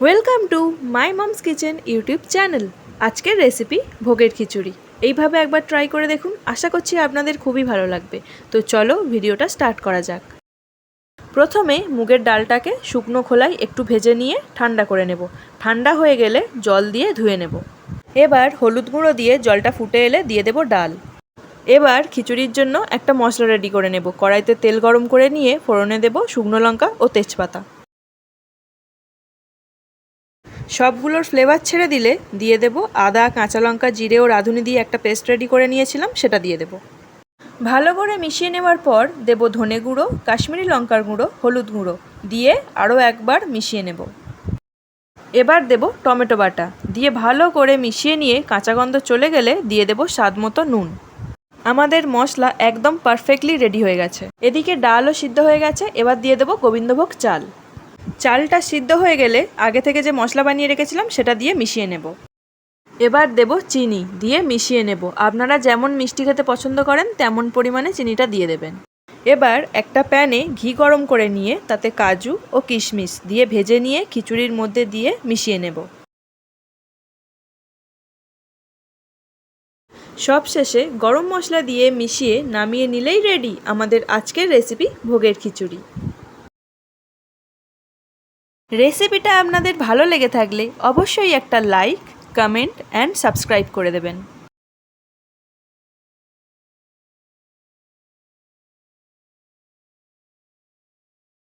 Welcome to my mom's kitchen YouTube channel আজকের recipe ভোগের খিচুড়ি। এইভাবে একবার ট্রাই করে দেখুন। আশা করছি আপনাদের খুবই ভালো লাগবে। তো চলো ভিডিওটা স্টার্ট করা যাক। প্রথমে মুগের ডালটাকে শুকনো খোলায় একটু ভেজে নিয়ে ঠান্ডা করে নেব। ঠান্ডা হয়ে গেলে জল দিয়ে ধুয়ে নেব। এবার হলুদ গুঁড়ো দিয়ে জলটা ফুটে এলে দিয়ে দেব ডাল। এবার খিচুড়ির জন্য একটা মশলা রেডি করে নেব। কড়াইতে তেল গরম করে নিয়ে ফোড়নে দেব শুকনো লঙ্কা ও তেজপাতা। সবগুলোর ফ্লেভার ছেড়ে দিলে দিয়ে দেব আদা, কাঁচা লঙ্কা, জিরে ও রাঁধুনি দিয়ে একটা পেস্ট রেডি করে নিয়েছিলাম, সেটা দিয়ে দেব। ভালো করে মিশিয়ে নেওয়ার পর দেব ধনে গুঁড়ো, কাশ্মীরি লঙ্কার গুঁড়ো, হলুদ গুঁড়ো দিয়ে আরও একবার মিশিয়ে নেব। এবার দেব টমেটো বাটা, দিয়ে ভালো করে মিশিয়ে নিয়ে কাঁচা গন্ধ চলে গেলে দিয়ে দেব স্বাদ মতো নুন। আমাদের মশলা একদম পারফেক্টলি রেডি হয়ে গেছে। এদিকে ডালও সিদ্ধ হয়ে গেছে, এবার দিয়ে দেবো গোবিন্দভোগ চাল। চালটা সিদ্ধ হয়ে গেলে আগে থেকে যে মশলা বানিয়ে রেখেছিলাম সেটা দিয়ে মিশিয়ে নেব। এবার দেব চিনি দিয়ে মিশিয়ে নেব। আপনারা যেমন মিষ্টি খেতে পছন্দ করেন, তেমন পরিমাণে চিনিটা দিয়ে দেবেন। এবার একটা প্যানে ঘি গরম করে নিয়ে তাতে কাজু ও কিশমিশ দিয়ে ভেজে নিয়ে খিচুড়ির মধ্যে দিয়ে মিশিয়ে নেব। সবশেষে গরম মশলা দিয়ে মিশিয়ে নামিয়ে নিলেই রেডি আমাদের আজকের রেসিপি ভোগের খিচুড়ি। রেসিপিটা আপনাদের ভালো লেগে থাকলে অবশ্যই একটা লাইক কমেন্ট অ্যান্ড সাবস্ক্রাইব করে দেবেন।